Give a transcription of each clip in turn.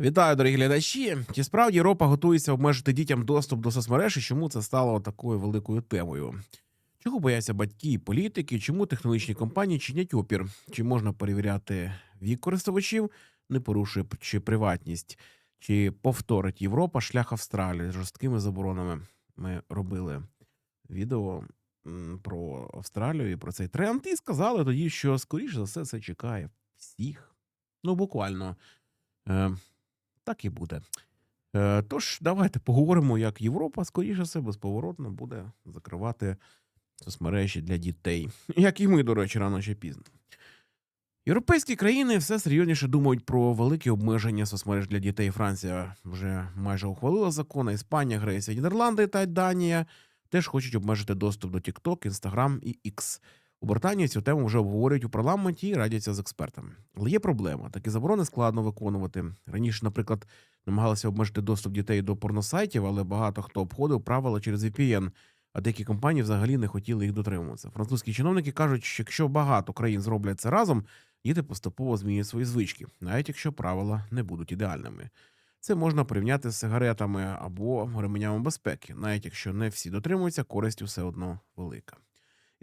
Вітаю, дорогі глядачі. Чи справді Європа готується обмежити дітям доступ до соцмереж і чому це стало такою великою темою? Чого бояться батьки і політики? Чому технологічні компанії чинять опір? Чи можна перевіряти вік користувачів, не порушуючи приватність? Чи повторить Європа шлях Австралії з жорсткими заборонами? Ми робили відео про Австралію і про цей тренд, і сказали тоді, що скоріше за все це чекає всіх. Ну, буквально. Так і буде. Е, Тож, давайте поговоримо, як Європа, скоріше все, безповоротно буде закривати соцмережі для дітей. Як і ми, до речі, рано чи пізно. Європейські країни все серйозніше думають про великі обмеження соцмереж для дітей. Франція вже майже ухвалила закон, Іспанія, Греція, Нідерланди та Данія теж хочуть обмежити доступ до TikTok, Instagram і X. У Британії цю тему вже обговорюють у парламенті і радяться з експертами. Але є проблема: такі заборони складно виконувати. Раніше, наприклад, намагалися обмежити доступ дітей до порносайтів, але багато хто обходив правила через VPN, а деякі компанії взагалі не хотіли їх дотримуватися. Французькі чиновники кажуть, що якщо багато країн зроблять це разом, діти поступово змінять свої звички, навіть якщо правила не будуть ідеальними. Це можна порівняти з сигаретами або ременями безпеки, навіть якщо не всі дотримуються, користь все одно велика.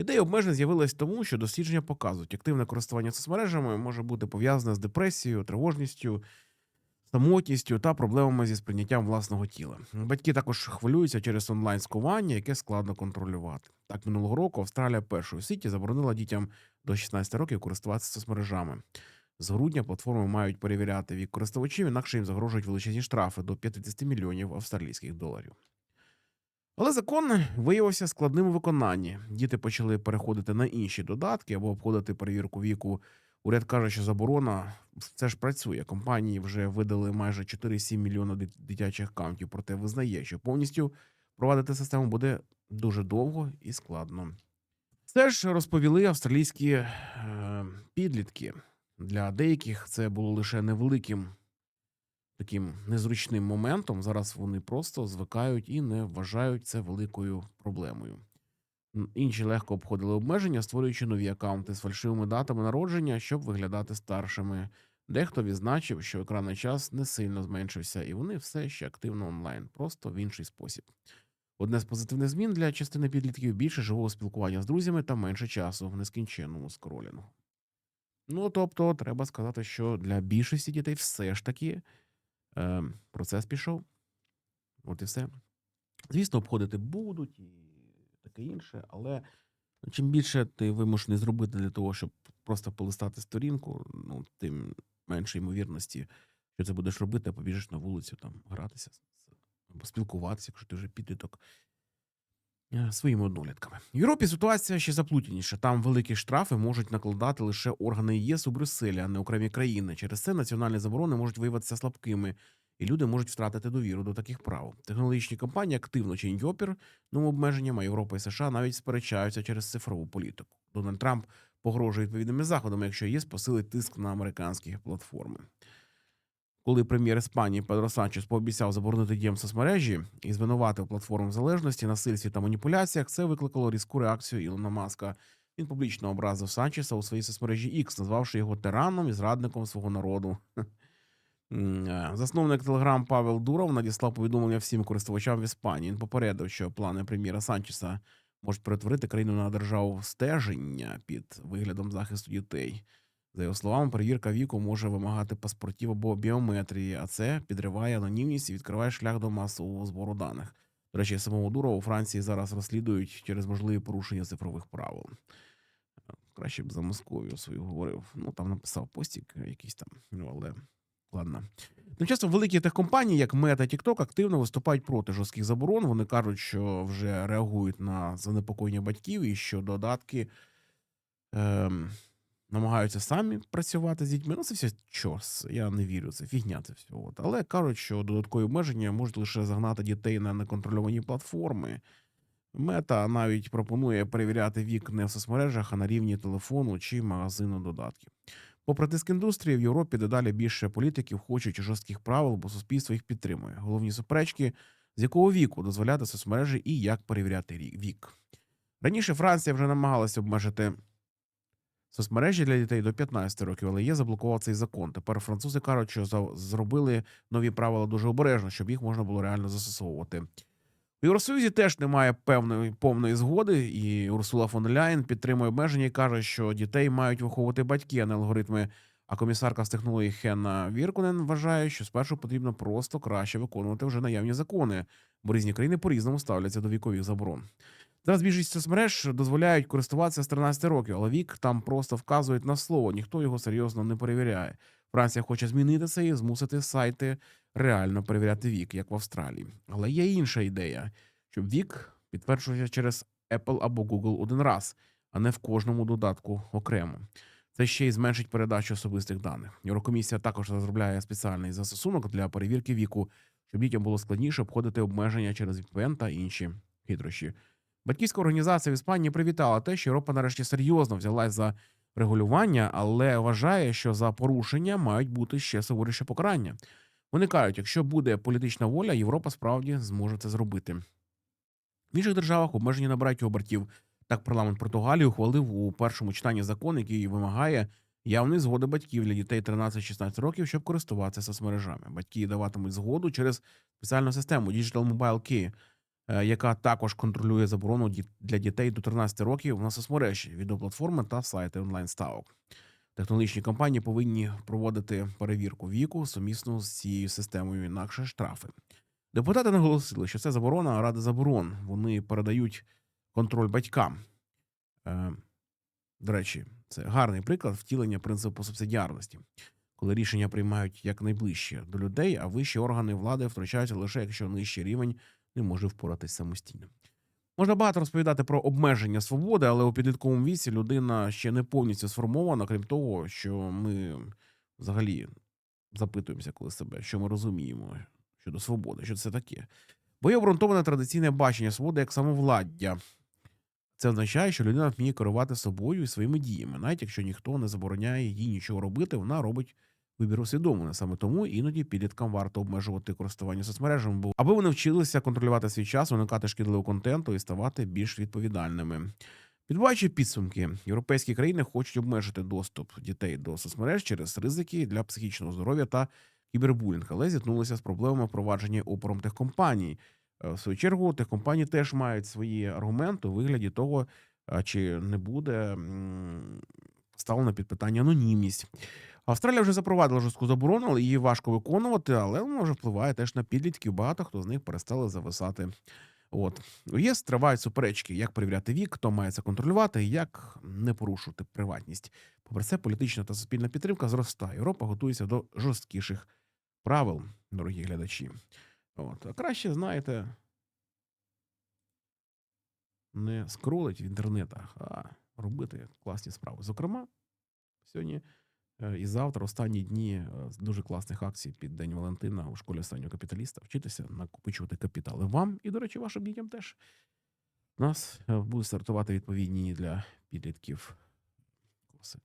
Ідея обмежень з'явилась тому, що дослідження показують, активне користування соцмережами може бути пов'язане з депресією, тривожністю, самотністю та проблемами зі сприйняттям власного тіла. Батьки також хвилюються через онлайн скування, яке складно контролювати. Так минулого року Австралія першою світі заборонила дітям до 16 років користуватися соцмережами. З грудня платформи мають перевіряти вік користувачів, інакше їм загрожують величезні штрафи до 50 мільйонів австралійських доларів. Але закон виявився складним у виконанні. Діти почали переходити на інші додатки або обходити перевірку віку. Уряд каже, що заборона це ж працює. Компанії вже видали майже 4,7 мільйона дитячих аккаунтів, проте визнає, що повністю провадити систему буде дуже довго і складно. Це ж розповіли австралійські е, підлітки. Для деяких це було лише невеликим таким незручним моментом. Зараз вони просто звикають і не вважають це великою проблемою. Інші легко обходили обмеження, створюючи нові акаунти з фальшивими датами народження, щоб виглядати старшими. Дехто відзначив, що екранний час не сильно зменшився, і вони все ще активно онлайн, просто в інший спосіб. Одне з позитивних змін для частини підлітків більше живого спілкування з друзями та менше часу в нескінченному скролінгу. Ну тобто, треба сказати, що для більшості дітей все ж таки е, процес пішов. От і все. Звісно, обходити будуть і таке інше, але чим більше ти вимушений зробити для того, щоб просто полистати сторінку, ну тим менше ймовірності, що це будеш робити, а побіжиш на вулицю там гратися або спілкуватися, якщо ти вже підліток. Е, Своїми однолітками. В Європі ситуація ще заплутаніша. Там великі штрафи можуть накладати лише органи ЄС у Брюсселі, а не окремі країни. Через це національні заборони можуть виявитися слабкими, і люди можуть втратити довіру до таких прав. Технологічні компанії активно чинять опір новим обмеженням, а Європа і США навіть сперечаються через цифрову політику. Дональд Трамп погрожує відповідними заходами, якщо ЄС посилить тиск на американські платформи. Коли прем'єр Іспанії Педро Санчес пообіцяв заборонити діям соцмережі і звинуватив платформ залежності, насильстві та маніпуляціях, це викликало різку реакцію Ілона Маска. Він публічно образив Санчеса у своїй соцмережі X, назвавши його тираном і зрадником свого народу. Е, Засновник Телеграм Павел Дуров надіслав повідомлення всім користувачам в Іспанії. Він попередив, що плани прем'єра Санчеса можуть перетворити країну на державу стеження під виглядом захисту дітей. За його словами, перевірка віку може вимагати паспортів або біометрії, а це підриває анонімність і відкриває шлях до масового збору даних. До речі, самого Дурова у Франції зараз розслідують через можливі порушення цифрових правил. Краще б за Московію свою говорив. Ну там написав постік якийсь там, але ладно. Тим часом великі техкомпанії, як Meta, TikTok, активно виступають проти жорстких заборон. Вони кажуть, що вже реагують на занепокоєння батьків і що додатки ем, намагаються самі працювати з дітьми. Ну, це все чос. Я не вірю, це фігня, це все. От. Але кажуть, що додаткові обмеження можуть лише загнати дітей на неконтрольовані платформи. Мета навіть пропонує перевіряти вік не в соцмережах, а на рівні телефону чи магазину додатків. Попри тиск індустрії, в Європі дедалі більше політиків хочуть жорстких правил, бо суспільство їх підтримує. Головні суперечки, з якого віку дозволяти соцмережі і як перевіряти вік. Раніше Франція вже намагалася обмежити соцмережі для дітей до 15 років, але є заблокував цей закон. Тепер французи кажуть, що зробили нові правила дуже обережно, щоб їх можна було реально застосовувати. У Євросоюзі теж немає певної повної згоди, і Урсула фон Ляєн підтримує обмеження і каже, що дітей мають виховувати батьки, а не алгоритми. А комісарка з технологій Хенна Віркунен вважає, що спершу потрібно просто краще виконувати вже наявні закони, бо різні країни по-різному ставляться до вікових заборон. Зараз більшість соцмереж дозволяють користуватися з 13 років, але вік там просто вказують на слово, ніхто його серйозно не перевіряє. Франція хоче змінити це і змусити сайти реально перевіряти вік, як в Австралії. Але є інша ідея, щоб вік підтверджувався через Apple або Google один раз, а не в кожному додатку окремо. Це ще й зменшить передачу особистих даних. Єврокомісія також розробляє спеціальний застосунок для перевірки віку, щоб дітям було складніше обходити обмеження через VPN та інші хитрощі. Батьківська організація в Іспанії привітала те, що Європа нарешті серйозно взялась за регулювання, але вважає, що за порушення мають бути ще суворіше покарання. Вони кажуть, якщо буде політична воля, Європа справді зможе це зробити. В інших державах обмеження набирають обертів. Так, парламент Португалії ухвалив у першому читанні закон, який вимагає явної згоди батьків для дітей 13-16 років, щоб користуватися соцмережами. Батьки даватимуть згоду через спеціальну систему Digital Mobile Key, яка також контролює заборону для дітей до 13 років на соцмережі, відеоплатформи та сайти онлайн-ставок. Технологічні компанії повинні проводити перевірку віку сумісно з цією системою, інакше штрафи. Депутати наголосили, що це заборона ради заборон. Вони передають контроль батькам. Е, до речі, це гарний приклад втілення принципу субсидіарності, коли рішення приймають якнайближче до людей, а вищі органи влади втручаються лише якщо нижчий рівень не може впоратись самостійно. Можна багато розповідати про обмеження свободи, але у підлітковому віці людина ще не повністю сформована, крім того, що ми взагалі запитуємося, коли себе, що ми розуміємо щодо свободи, що це таке. Бо є обґрунтоване традиційне бачення свободи як самовладдя. Це означає, що людина вміє керувати собою і своїми діями. Навіть якщо ніхто не забороняє їй нічого робити, вона робить вибір усвідомлений. Саме тому іноді підліткам варто обмежувати користування соцмережами, бо аби вони вчилися контролювати свій час, уникати шкідливого контенту і ставати більш відповідальними. Підбиваючи підсумки, європейські країни хочуть обмежити доступ дітей до соцмереж через ризики для психічного здоров'я та кібербулінг, але зіткнулися з проблемами впровадження опором техкомпаній. Е, В свою чергу, техкомпанії теж мають свої аргументи у вигляді того, чи не буде м, ставлено під питання анонімність. Австралія вже запровадила жорстку заборону, але її важко виконувати, але вона вже впливає теж на підлітків. Багато хто з них перестали зависати. От у ЄС тривають суперечки, як перевіряти вік, хто має це контролювати, як не порушувати приватність. Попри це, політична та суспільна підтримка зростає. Європа готується до жорсткіших правил, дорогі глядачі. От, а краще, знаєте, не скролить в інтернетах, а робити класні справи. Зокрема, сьогодні і завтра останні дні е, дуже класних акцій під День Валентина у школі останнього капіталіста. Вчитися накопичувати капітали вам і, до речі, вашим дітям теж. У нас е, будуть стартувати відповідні для підлітків.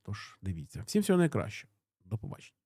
Тож дивіться. Всім всього найкраще. До побачення.